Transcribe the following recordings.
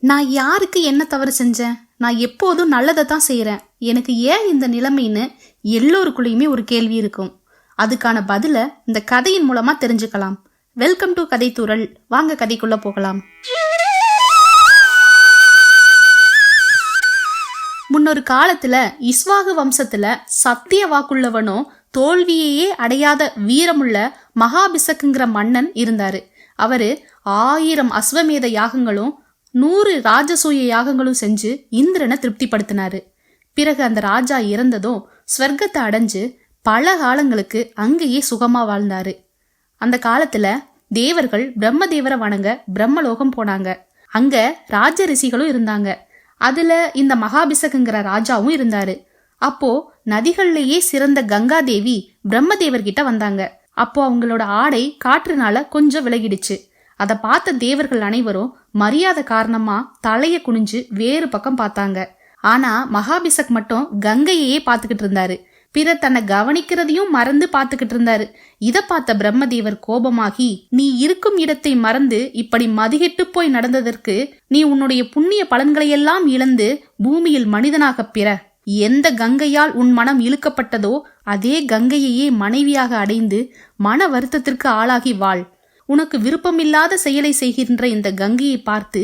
நான் யாருக்கு என்ன தவறு செஞ்சேன்? நான் எப்போதும் நல்லதை தான் செய்கிறேன் எனக்கு ஏன் இந்த நிலைமைன்னு எல்லோருக்குள்ளேயுமே ஒரு கேள்வி இருக்கும். அதுக்கான பதிலை இந்த கதையின் மூலமா தெரிஞ்சுக்கலாம். வெல்கம் டு கதை தூரல். வாங்க கதைக்குள்ள போகலாம். முன்னொரு காலத்துல இஸ்வாகு வம்சத்துல சத்திய வாக்குள்ளவனும் தோல்வியையே அடையாத வீரமுள்ள மகாபிசக்குங்கிற மன்னன் இருந்தாரு. அவரு ஆயிரம் அஸ்வமேத யாகங்களும் நூறு ராஜசூய யாகங்களும் செஞ்சு இந்திரனை திருப்திப்படுத்தினாரு. பிறகு அந்த ராஜா இறந்ததும் ஸ்வர்க்கத்தை அடைஞ்சு பல காலங்களுக்கு அங்கேயே சுகமா வாழ்ந்தாரு. அந்த காலத்துல தேவர்கள் பிரம்மதேவரை வணங்க பிரம்மலோகம் போனாங்க. அங்க ராஜ ரிஷிகளும் இருந்தாங்க. அதுல இந்த மகாபிசகுங்கிற ராஜாவும் இருந்தாரு. அப்போ நதிகள்லயே சிறந்த கங்கா தேவி பிரம்மதேவர்கிட்ட வந்தாங்க. அப்போ அவங்களோட ஆடை காற்றுனால கொஞ்சம் விலகிடுச்சு. அதை பார்த்த தேவர்கள் அனைவரும் மரியாதை காரணமா தலைய குனிஞ்சு வேறு பக்கம் பார்த்தாங்க. ஆனா மகாபிசக் மட்டும் கங்கையையே பார்த்துக்கிட்டு இருந்தாரு. பிறர் தன்னை கவனிக்கிறதையும் மறந்து பார்த்துக்கிட்டு இருந்தாரு. இத பார்த்த பிரம்மதேவர் கோபமாகி நீ இருக்கும் இடத்தை மறந்து இப்படி மதிகெட்டு போய் நடந்ததற்கு நீ உன்னுடைய புண்ணிய பலன்களையெல்லாம் இழந்து பூமியில் மனிதனாக பிற. எந்த கங்கையால் உன் மனம் இழுக்கப்பட்டதோ அதே கங்கையையே மனைவியாக அடைந்து மன வருத்தத்திற்கு ஆளாகி வாழ். உனக்கு விருப்பமில்லாத செயலை செய்கின்ற இந்த கங்கையை பார்த்து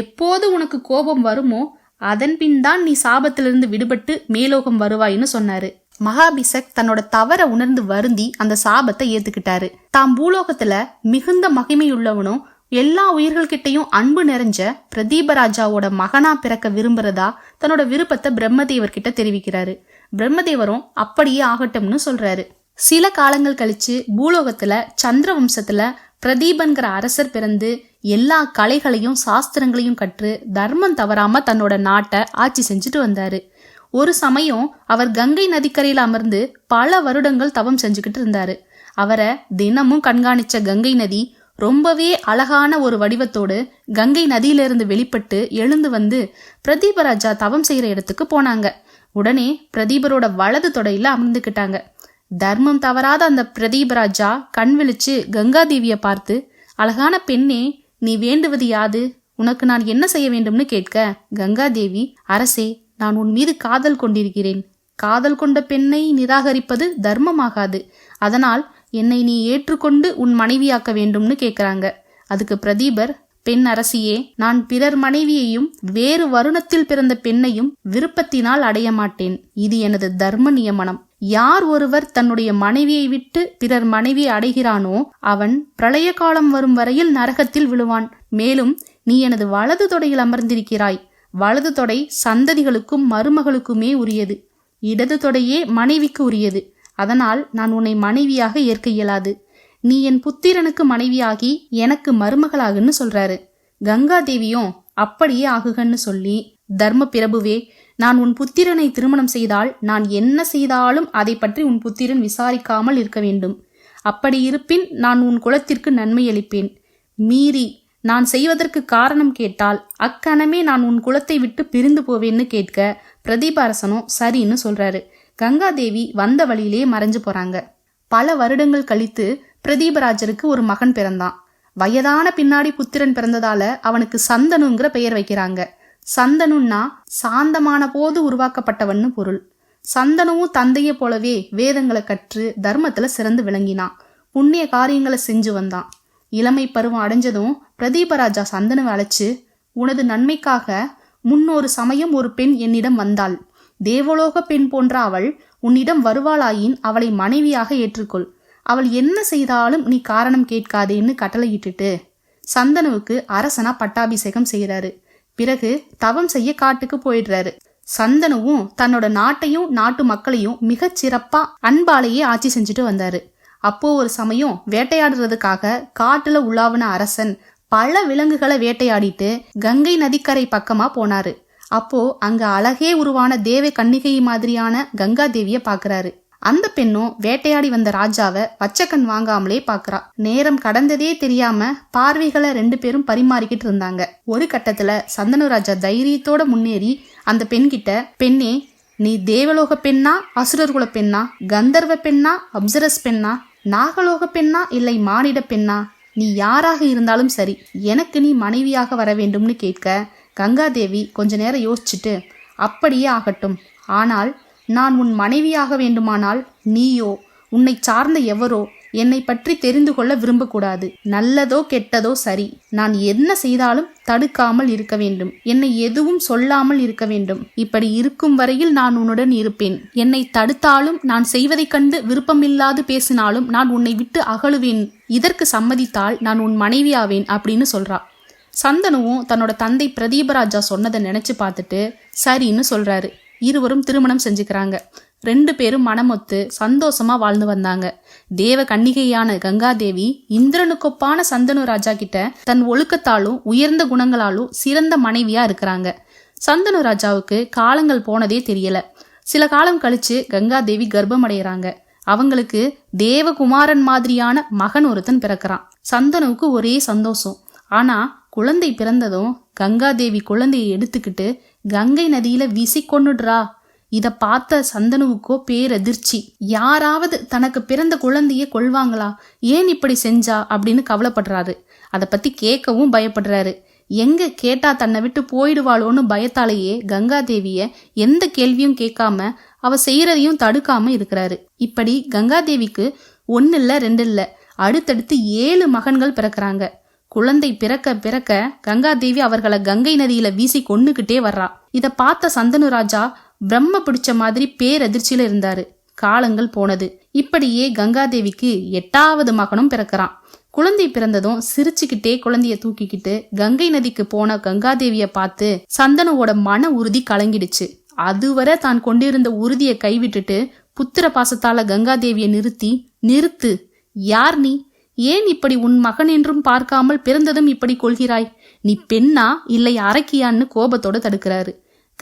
எப்போது உனக்கு கோபம் வருமோ அதன் பின் தான் நீ சாபத்திலிருந்து விடுபட்டு மேலோகம் வருவாயின்னு சொன்னாரு. மகாபிசக் தன்னோட தவற உணர்ந்து வருந்தி அந்த சாபத்தை ஏத்துக்கிட்டாரு. தாம் பூலோகத்துல மிகுந்த மகிமையுள்ளவனும் எல்லா உயிர்கள்கிட்டையும் அன்பு நிறைஞ்ச பிரதீபராஜாவோட மகனா பிறக்க விரும்புறதா தன்னோட விருப்பத்தை பிரம்மதேவர் கிட்ட தெரிவிக்கிறாரு. பிரம்மதேவரும் அப்படியே ஆகட்டும்னு சொல்றாரு. சில காலங்கள் கழிச்சு பூலோகத்துல சந்திர வம்சத்துல பிரதீபன்கிற அரசர் பிறந்து எல்லா கலைகளையும் சாஸ்திரங்களையும் கற்று தர்மம் தவறாம தன்னோட நாட்டை ஆட்சி செஞ்சுட்டு வந்தாரு. ஒரு சமயம் அவர் கங்கை நதிக்கரையில் அமர்ந்து பல வருடங்கள் தவம் செஞ்சுக்கிட்டு இருந்தாரு. அவரை தினமும் கண்காணிச்ச கங்கை நதி ரொம்பவே அழகான ஒரு வடிவத்தோடு கங்கை நதியிலிருந்து வெளிப்பட்டு எழுந்து வந்து பிரதீபராஜா தவம் செய்யற இடத்துக்கு போனாங்க. உடனே பிரதீபரோட வலது தொடையில அமர்ந்துக்கிட்டாங்க தர்மம் தவறாத அந்த பிரதீபராஜா கண் விழிச்சு கங்காதேவியை பார்த்து அழகான பெண்ணே நீ வேண்டுவது யாது? உனக்கு நான் என்ன செய்ய வேண்டும்னு கேட்க கங்காதேவி அரசே நான் உன் மீது காதல் கொண்டிருக்கிறேன். காதல் கொண்ட பெண்ணை நிராகரிப்பது தர்மமாகாது. அதனால் என்னை நீ ஏற்றுக்கொண்டு உன் மனைவியாக்க வேண்டும்னு கேட்குறாங்க. அதுக்கு பிரதீபர் பெண் அரசியே நான் பிறர் மனைவியையும் வேறு வருணத்தில் பிறந்த பெண்ணையும் விருப்பத்தினால் அடைய மாட்டேன். இது எனது தர்ம நியமனம். யார் ஒருவர் தன்னுடைய மனைவியை விட்டு பிறர் மனைவியை அடைகிறானோ அவன் பிரளய காலம் வரும் வரையில் நரகத்தில் விழுவான். மேலும் நீ எனது வலது தொடையில் அமர்ந்திருக்கிறாய். வலது தொடை சந்ததிகளுக்கும் மருமகளுக்குமே உரியது. இடது தொடையே மனைவிக்கு உரியது. அதனால் நான் உன்னை மனைவியாக ஏற்க இயலாது. நீ என் புத்திரனுக்கு மனைவியாகி எனக்கு மருமகளாகுன்னு சொல்றாரு. கங்காதேவியும் அப்படியே ஆகுகன்னு சொல்லி தர்ம பிரபுவே நான் உன் புத்திரனை திருமணம் செய்தால் நான் என்ன செய்தாலும் அதை பற்றி உன் புத்திரன் விசாரிக்காமல் இருக்க வேண்டும். அப்படி இருப்பின் நான் உன் குலத்திற்கு நன்மை அளிப்பேன். மீறி நான் செய்வதற்கு காரணம் கேட்டால் அக்கணமே நான் உன் குலத்தை விட்டு பிரிந்து போவேன்னு கேட்க பிரதீபாரசனும் சரின்னு சொல்றாரு. கங்காதேவி வந்த வழியிலே மறைஞ்சு போறாங்க. பல வருடங்கள் கழித்து பிரதீபராஜருக்கு ஒரு மகன் பிறந்தான். வயதான பின்னாடி புத்திரன் பிறந்ததால அவனுக்கு சந்தனுங்கிற பெயர் வைக்கிறாங்க. சந்தனுன்னா சாந்தமான போது உருவாக்கப்பட்டவன்னு பொருள். சந்தனவும் தந்தையை போலவே வேதங்களை கற்று தர்மத்துல சிறந்து விளங்கினான் புண்ணிய காரியங்களை செஞ்சு வந்தான். இளமை பருவம் அடைஞ்சதும் பிரதீபராஜா சந்தனுவை அழைச்சு உனது நன்மைக்காக முன்னொரு சமயம் ஒரு பெண் என்னிடம் வந்தாள். தேவலோக பெண் போன்ற அவள் உன்னிடம் வருவாளாயின் அவளை மனைவியாக ஏற்றுக்கொள். அவள் என்ன செய்தாலும் நீ காரணம் கேட்காதேன்னு கட்டளையிட்டுட்டு சந்தனுவுக்கு அரசனா பட்டாபிஷேகம் செய்கிறாரு பிறகு தவம் செய்ய காட்டுக்கு போயிடுறாரு. சந்தனுவும் தன்னோட நாட்டையும் நாட்டு மக்களையும் மிகச் சிறப்பா அன்பாலேயே ஆட்சி செஞ்சுட்டு வந்தாரு. அப்போ ஒரு சமயம் வேட்டையாடுறதுக்காக காட்டுல உலாவின அரசன் பல விலங்குகளை வேட்டையாடிட்டு கங்கை நதிக்கரை பக்கமா போனாரு. அப்போ அங்க அழகே உருவான தேவ கன்னிகை மாதிரியான கங்கா தேவிய பாக்குறாரு. அந்த பெண்ணும் வேட்டையாடி வந்த ராஜாவை வச்சக்கண் வாங்காமலே பாக்குறா. நேரம் கடந்ததே தெரியாம பார்வைகளை ரெண்டு பேரும் பரிமாறிக்கிட்டு இருந்தாங்க. ஒரு கட்டத்துல சந்தனு ராஜா தைரியத்தோட முன்னேறி அந்த பெண்கிட்ட பெண்ணே நீ தேவலோக பெண்ணா அசுரர்குல பெண்ணா கந்தர்வ பெண்ணா அப்சரஸ் பெண்ணா நாகலோக பெண்ணா இல்லை மானிட பெண்ணா? நீ யாராக இருந்தாலும் சரி எனக்கு நீ மனைவியாக வர வேண்டும்னு கேட்க கங்காதேவி கொஞ்ச நேரம் யோசிச்சுட்டு அப்படியே ஆகட்டும். ஆனால் நான் உன் மனைவியாக வேண்டுமானால் நீயோ உன்னை சார்ந்த எவரோ என்னை பற்றி தெரிந்து கொள்ள விரும்பக்கூடாது. நல்லதோ கெட்டதோ சரி. நான் என்ன செய்தாலும் தடுக்காமல் இருக்க வேண்டும். என்னை எதுவும் சொல்லாமல் இருக்க வேண்டும். இப்படி இருக்கும் வரையில் நான் உன்னுடன் இருப்பேன். என்னை தடுத்தாலும் நான் செய்வதைக் கண்டு விருப்பமில்லாது பேசினாலும் நான் உன்னை விட்டு அகழுவேன் இதற்கு சம்மதித்தால் நான் உன் மனைவியாவேன் அப்படின்னு சொல்றா. சந்தனுவும் தன்னோட தந்தை பிரதீபராஜா சொன்னதை நினைச்சு பார்த்துட்டு சரின்னு சொல்றாரு. இருவரும் திருமணம் செஞ்சுக்கிறாங்க. ரெண்டு பேரும் மனமொத்து சந்தோஷமா வாழ்ந்து வந்தாங்க. தேவ கன்னிகையான கங்காதேவி இந்திரனுக்கொப்பான சந்தனு ராஜா கிட்ட தன் ஒழுக்கத்தாலும் உயர்ந்த குணங்களாலும் சிறந்த மனைவியா இருக்கிறாங்க. சந்தனு ராஜாவுக்கு காலங்கள் போனதே தெரியல. சில காலம் கழிச்சு கங்காதேவி கர்ப்பமடைகிறாங்க. அவங்களுக்கு தேவகுமாரன் மாதிரியான மகன் ஒருத்தன் பிறக்கிறான். சந்தனுவுக்கு ஒரே சந்தோஷம். ஆனா குழந்தை பிறந்ததும் கங்காதேவி குழந்தையை எடுத்துக்கிட்டு கங்கை நதியில வீசிக்கொண்டுடுறா இதை இத பார்த்த சந்தனுவுக்கோ பேரதிர்ச்சி. யாராவது தனக்கு பிறந்த குழந்தைய கொள்வாங்களா? ஏன் இப்படி செஞ்சா? அப்படின்னு கவலைப்படுறாரு. அதை பத்தி கேட்கவும் பயப்படுறாரு. எங்க கேட்டா தன்னை விட்டு போயிடுவாளோன்னு பயத்தாலேயே கங்காதேவிய எந்த கேள்வியும் கேட்காம அவ செய்யறதையும் தடுக்காம இருக்கிறாரு. இப்படி கங்காதேவிக்கு ஒன்னு இல்ல ரெண்டு இல்ல அடுத்தடுத்து ஏழு மகன்கள் பிறக்கிறாங்க. குழந்தை பிறக்க பிறக்க கங்காதேவி அவர்களை கங்கை நதியில வீசி கொன்னுகிட்டே வர்றா. இத பார்த்த சந்தனு ராஜா பிரம்ம பிடிச்ச மாதிரி பேரதிர்ச்சியில இருந்தாரு. காலங்கள் போனது. இப்படியே கங்காதேவிக்கு எட்டாவது மகனும் பிறக்கிறான். குழந்தை பிறந்ததும் சிரிச்சுக்கிட்டே குழந்தைய தூக்கிக்கிட்டு கங்கை நதிக்கு போன கங்காதேவிய பார்த்து சந்தனுவோட மன உறுதி கலங்கிடுச்சு. அதுவரை தான் கொண்டிருந்த உறுதியை கைவிட்டுட்டு புத்திர பாசத்தால கங்காதேவிய நிறுத்தி நிறுத்து யார் நீ? ஏன் இப்படி உன் மகன் என்றும் பார்க்காமல் பிறந்ததும் இப்படி கொள்கிறாய்? நீ பெண்ணா இல்லை அரக்கியான்னு கோபத்தோட தடுக்கிறாரு.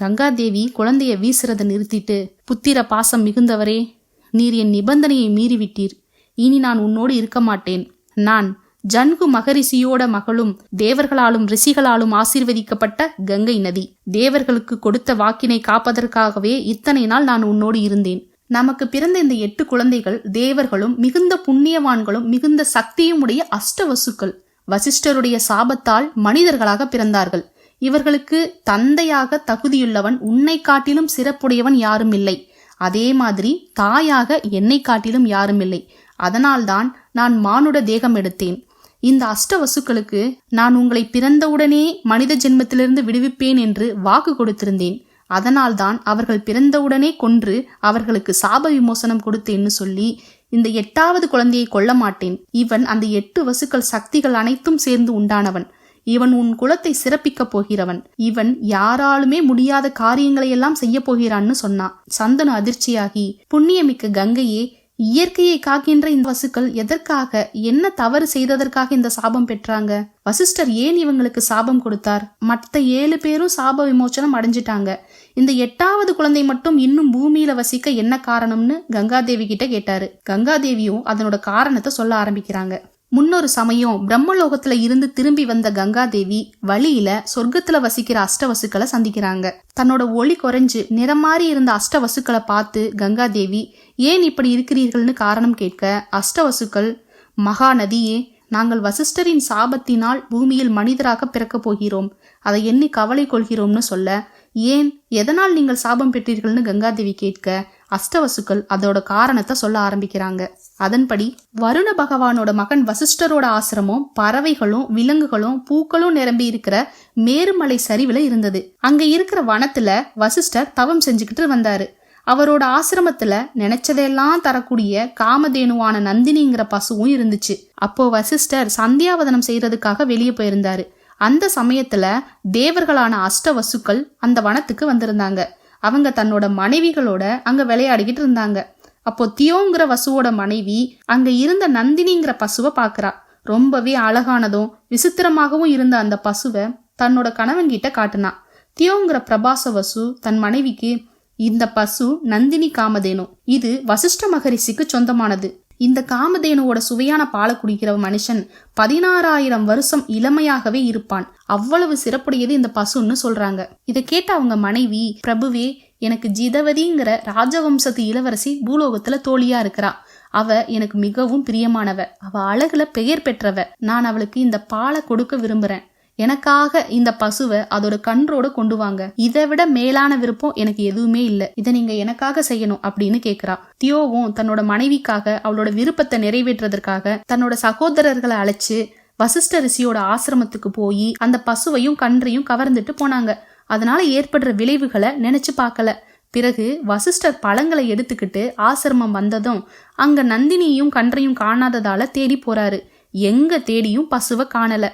கங்காதேவி குழந்தைய வீசுறதை நிறுத்திட்டு புத்திர பாசம் மிகுந்தவரே நீர் என் நிபந்தனையை மீறிவிட்டீர். இனி நான் உன்னோடு இருக்க மாட்டேன். நான் ஜன்கு மகரிஷியோட மகளும் தேவர்களாலும் ரிஷிகளாலும் ஆசீர்வதிக்கப்பட்ட கங்கை நதி. தேவர்களுக்கு கொடுத்த வாக்கினை காப்பதற்காகவே இத்தனை நாள் நான் உன்னோடு இருந்தேன். நமக்கு பிறந்த இந்த எட்டு குழந்தைகள் தேவர்களும் மிகுந்த புண்ணியவான்களும் மிகுந்த சக்தியும் உடைய அஷ்டவசுக்கள். வசிஷ்டருடைய சாபத்தால் மனிதர்களாக பிறந்தார்கள். இவர்களுக்கு தந்தையாக தகுதியுள்ளவன் உன்னை காட்டிலும் சிறப்புடையவன் யாரும் இல்லை. அதே மாதிரி தாயாக என்னை காட்டிலும் யாரும் இல்லை. அதனால்தான் நான் மானுட தேகம் எடுத்தேன். இந்த அஷ்டவசுக்களுக்கு நான் உங்களை பிறந்தவுடனே மனித ஜென்மத்திலிருந்து விடுவிப்பேன் என்று வாக்கு கொடுத்திருந்தேன். அதனால்தான் அவர்கள் பிறந்தவுடனே கொன்று அவர்களுக்கு சாப விமோசனம் கொடுத்தேன்னு சொல்லி இந்த எட்டாவது குழந்தையை கொல்ல மாட்டேன். இவன் அந்த எட்டு வசுக்கள் சக்திகள் அனைத்தும் சேர்ந்து உண்டானவன். இவன் உன் குலத்தை சிறப்பிக்கப் போகிறவன். இவன் யாராலுமே முடியாத காரியங்களையெல்லாம் செய்ய போகிறான்னு சொன்னான். சந்தனு அதிர்ச்சியாகி புண்ணியமிக்க கங்கையே இயற்கையை காக்கின்ற இந்த வசுக்கள் எதற்காக என்ன தவறு செய்ததற்காக இந்த சாபம் பெற்றாங்க? வசிஷ்டர் ஏன் இவங்களுக்கு சாபம் கொடுத்தார்? மற்ற ஏழு பேரும் சாப விமோச்சனம் அடைஞ்சிட்டாங்க. இந்த எட்டாவது குழந்தை மட்டும் இன்னும் பூமியில வசிக்க என்ன காரணம்னு கங்காதேவி கிட்ட கேட்டாரு. கங்காதேவியும் அதனோட காரணத்தை சொல்ல ஆரம்பிக்கிறாங்க. முன்னொரு சமயம் பிரம்மலோகத்துல இருந்து திரும்பி வந்த கங்காதேவி வழியில சொர்க்கத்துல வசிக்கிற அஷ்டவசுக்களை சந்திக்கிறாங்க. தன்னோட ஒளி குறைஞ்சு நிறமாறி இருந்த அஷ்டவசுக்களை பார்த்து கங்காதேவி ஏன் இப்படி இருக்கிறீர்கள்னு காரணம் கேட்க அஷ்டவசுக்கள் மகாநதியே நாங்கள் வசிஷ்டரின் சாபத்தினால் பூமியில் மனிதராக பிறக்கப் போகிறோம். அதை எண்ணி கவலை கொள்கிறோம்னு சொல்ல ஏன் எதனால் நீங்கள் சாபம் பெற்றீர்கள்னு கங்காதேவி கேட்க அஷ்டவசுக்கள் அதோட காரணத்தை சொல்ல ஆரம்பிக்கிறாங்க. அதன்படி வருண பகவானோட மகன் வசிஷ்டரோட ஆசிரமம் பறவைகளும் விலங்குகளும் பூக்களும் நிரம்பி இருக்கிற மேருமலை சரிவில் இருந்தது. அங்க இருக்கிற வனத்துல வசிஷ்டர் தவம் செஞ்சுக்கிட்டு வந்தாரு. அவரோட ஆசிரமத்துல நினைச்சதையெல்லாம் தரக்கூடிய காமதேனுவான நந்தினிங்கிற பசுவும் இருந்துச்சு. அப்போ வசிஷ்டர் சந்தியாவதனம் செய்யறதுக்காக வெளியே போயிருந்தாரு. அந்த சமயத்துல தேவர்களான அஷ்ட வசுக்கள் அந்த வனத்துக்கு வந்திருந்தாங்க. அவங்க தன்னோட மனைவிகளோட அங்க விளையாடிக்கிட்டு இருந்தாங்க. அப்போ தியோங்கிற வசுவோட மனைவி அங்க இருந்த நந்தினிங்கிற பசுவை பாக்குறா ரொம்பவே அழகானதும் விசித்திரமாகவும் இருந்த அந்த பசுவை தன்னோட கணவன்கிட்ட காட்டுனா. தியோங்கிற பிரபாச வசு தன் மனைவிக்கு இந்த பசு நந்தினி காமதேனு. இது வசிஷ்ட மகரிஷிக்கு சொந்தமானது. இந்த காமதேனுவோட சுவையான பாலை குடிக்கிற மனுஷன் பதினாறாயிரம் வருஷம் இளமையாகவே இருப்பான். அவ்வளவு சிறப்புடையது இந்த பசுன்னு சொல்றாங்க. இதை கேட்ட அவங்க மனைவி பிரபுவே எனக்கு ஜிதவதிங்கிற ராஜவம்சத்து இளவரசி பூலோகத்துல தோழியா இருக்கிறா. அவ எனக்கு மிகவும் பிரியமானவ. அவ அழகுல பெயர் பெற்றவ. நான் அவளுக்கு இந்த பாலை கொடுக்க விரும்புறேன். எனக்காக இந்த பசுவை அதோட கன்றோட கொண்டு வாங்க. இதை விட மேலான விருப்பம் எனக்கு எதுவுமே இல்லை. இதை நீங்க எனக்காக செய்யணும் அப்படின்னு கேக்குறா. தியோவும் தன்னோட மனைவிக்காக அவளோட விருப்பத்தை நிறைவேற்றுறதற்காக தன்னோட சகோதரர்களை அழைச்சு வசிஷ்ட ரிஷியோட ஆசிரமத்துக்கு போய் அந்த பசுவையும் கன்றையும் கவர்ந்துட்டு போனாங்க. அதனால ஏற்படுற விளைவுகளை நினைச்சு பார்க்கல. பிறகு வசிஷ்டர் பழங்களை எடுத்துக்கிட்டு ஆசிரமம் வந்ததும் அங்க நந்தினியும் கன்றையும் காணாததால தேடி போறாரு. எங்க தேடியும் பசுவை காணல.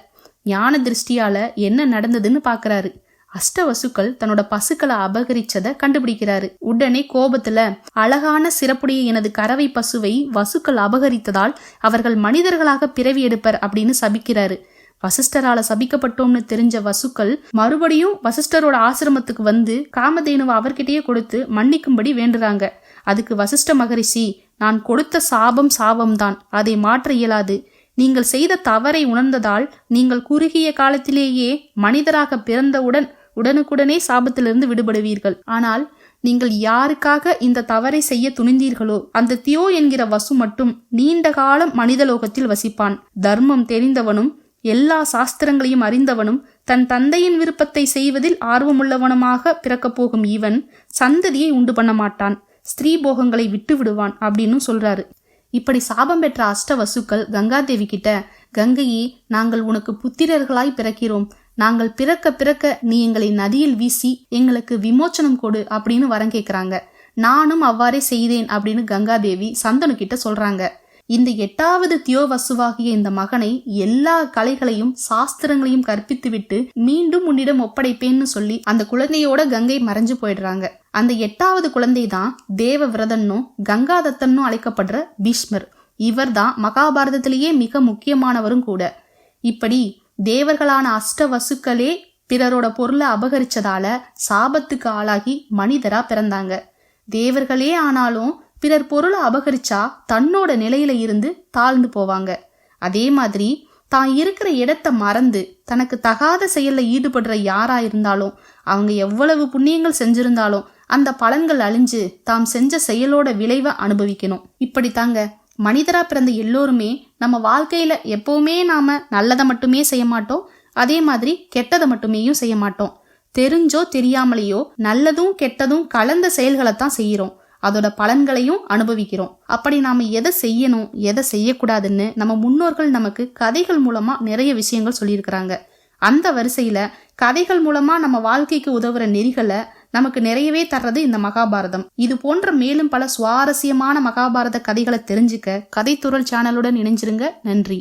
ஞான திருஷ்டியால என்ன நடந்ததுன்னு பாக்குறாரு. அஷ்டவசுக்கள் தன்னோட பசுக்களை அபகரிச்சத கண்டுபிடிக்கிறாரு. உடனே கோபத்துல அழகான சிறப்புடைய எனது கறவை பசுவை வசுக்கள் அபகரித்ததால் அவர்கள் மனிதர்களாக பிறவி எடுப்பர் அப்படின்னு சபிக்கிறாரு. வசிஷ்டரால சபிக்கப்பட்டோம்னு தெரிஞ்ச வசுக்கள் மறுபடியும் வசிஷ்டரோட ஆசிரமத்துக்கு வந்து காமதேனுவை அவர்கிட்டயே கொடுத்து மன்னிக்கும்படி வேண்டுறாங்க. அதுக்கு வசிஷ்ட மகரிஷி நான் கொடுத்த சாபம் சாபம்தான் அதை மாற்ற இயலாது. நீங்கள் செய்த தவறை உணர்ந்ததால் நீங்கள் குறுகிய காலத்திலேயே மனிதராக பிறந்தவுடன் உடனுக்குடனே சாபத்திலிருந்து விடுபடுவீர்கள். ஆனால் நீங்கள் யாருக்காக இந்த தவறை செய்ய துணிந்தீர்களோ அந்த தியோ என்கிற வசு மட்டும் நீண்ட காலம் மனிதலோகத்தில் வசிப்பான். தர்மம் தெரிந்தவனும் எல்லா சாஸ்திரங்களையும் அறிந்தவனும் தன் தந்தையின் விருப்பத்தை செய்வதில் ஆர்வமுள்ளவனுமாக பிறக்கப் போகும் இவன் சந்ததியை உண்டு பண்ண மாட்டான் ஸ்திரீ போகங்களை விட்டு விடுவான் அப்படின்னு சொல்றாரு. இப்படி சாபம் பெற்ற அஷ்ட வசுக்கள் கங்காதேவி கிட்ட கங்கையே நாங்கள் உனக்கு புத்திரர்களாய் பிறக்கிறோம். நாங்கள் பிறக்க பிறக்க நீ எங்களை நதியில் வீசி எங்களுக்கு விமோச்சனம் கொடு அப்படின்னு வரம் கேட்குறாங்க நானும் அவ்வாறே செய்தேன் அப்படின்னு கங்காதேவி சந்தனு கிட்ட சொல்றாங்க. இந்த எட்டாவது தியோவசுவாகிய இந்த மகனை எல்லா கலைகளையும் சாஸ்திரங்களையும் கற்பித்துவிட்டு மீண்டும் உன்னிடம் ஒப்படைப்பேன்னு சொல்லி அந்த குழந்தையோட கங்கை மறைஞ்சு போயிடுறாங்க. அந்த எட்டாவது குழந்தை தான் தேவ விரதன்னும் கங்காதத்தன்னும் அழைக்கப்படுற பீஷ்மர். இவர் தான் மகாபாரதத்திலேயே மிக முக்கியமானவரும் கூட. இப்படி தேவர்களான அஷ்ட வசுக்களே பிறரோட பொருளை அபகரிச்சதால சாபத்துக்கு ஆளாகி மனிதரா பிறந்தாங்க. தேவர்களே ஆனாலும் பிறர் பொருளை அபகரிச்சா தன்னோட நிலையில இருந்து தாழ்ந்து போவாங்க. அதே மாதிரி தான் இருக்கிற இடத்த மறந்து தனக்கு தகாத செயல்ல ஈடுபடுற யாரா இருந்தாலும் அவங்க எவ்வளவு புண்ணியங்கள் செஞ்சிருந்தாலும் அந்த பலன்கள் அழிஞ்சு தாம் செஞ்ச செயலோட விளைவை அனுபவிக்கணும். இப்படி தாங்க மனிதரா பிறந்த எல்லோருமே நம்ம வாழ்க்கையில எப்பவுமே நாம நல்லதை மட்டுமே செய்ய மாட்டோம் அதே மாதிரி கெட்டதை மட்டுமேயும் செய்ய மாட்டோம். தெரிஞ்சோ தெரியாமலேயோ நல்லதும் கெட்டதும் கலந்த செயல்களை தான் செய்யறோம். அதோட பலன்களையும் அனுபவிக்கிறோம். அப்படி நாம எதை செய்யணும் எதை செய்யக்கூடாதுன்னு நம்ம முன்னோர்கள் நமக்கு கதைகள் மூலமா நிறைய விஷயங்கள் சொல்லியிருக்கிறாங்க. அந்த வரிசையில கதைகள் மூலமா நம்ம வாழ்க்கைக்கு உதவுற நெறிகளை நமக்கு நிறையவே தர்றது இந்த மகாபாரதம். இது போன்ற மேலும் பல சுவாரஸ்யமான மகாபாரத கதைகளை தெரிஞ்சுக்க கதைத்துறல் சேனலுடன் இணைஞ்சிருங்க. நன்றி.